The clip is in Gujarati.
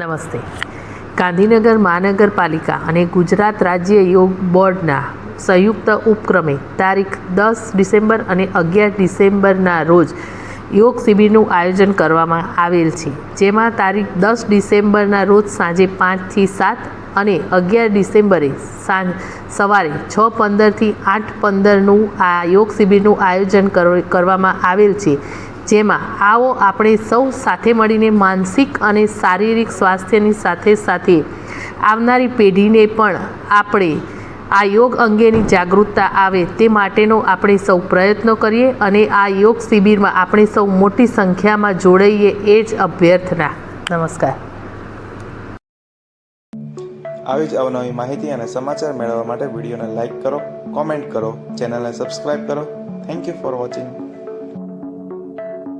નમસ્તે. ગાંધીનગર મહાનગરપાલિકા અને ગુજરાત રાજ્ય યોગ બોર્ડના સંયુક્ત ઉપક્રમે તારીખ દસ ડિસેમ્બર અને અગિયાર ડિસેમ્બરના રોજ યોગ શિબિરનું આયોજન કરવામાં આવેલ છે, જેમાં તારીખ દસ ડિસેમ્બરના રોજ સાંજે પાંચથી સાત અને અગિયાર ડિસેમ્બરે સાંજ સવારે છ પંદરથી આઠ પંદરનું આ યોગ શિબિરનું આયોજન કર- કરવામાં આવેલ છે. જેમાં આવો આપણે સૌ સાથે મળીને માનસિક અને શારીરિક સ્વાસ્થ્યની સાથે સાથે આવનારી પેઢીને પણ આપણે આ યોગ અંગેની જાગૃતતા આવે તે માટેનો આપણે સૌ પ્રયત્નો કરીએ અને આ યોગ શિબિરમાં આપણે સૌ મોટી સંખ્યામાં જોડાઈએ એ જ અભ્યર્થના. નમસ્કાર. આવી જ અવનવી માહિતી અને સમાચાર મેળવવા માટે વિડીયોને લાઇક કરો, કોમેન્ટ કરો, ચેનલને સબસ્ક્રાઇબ કરો. Thank you for watching.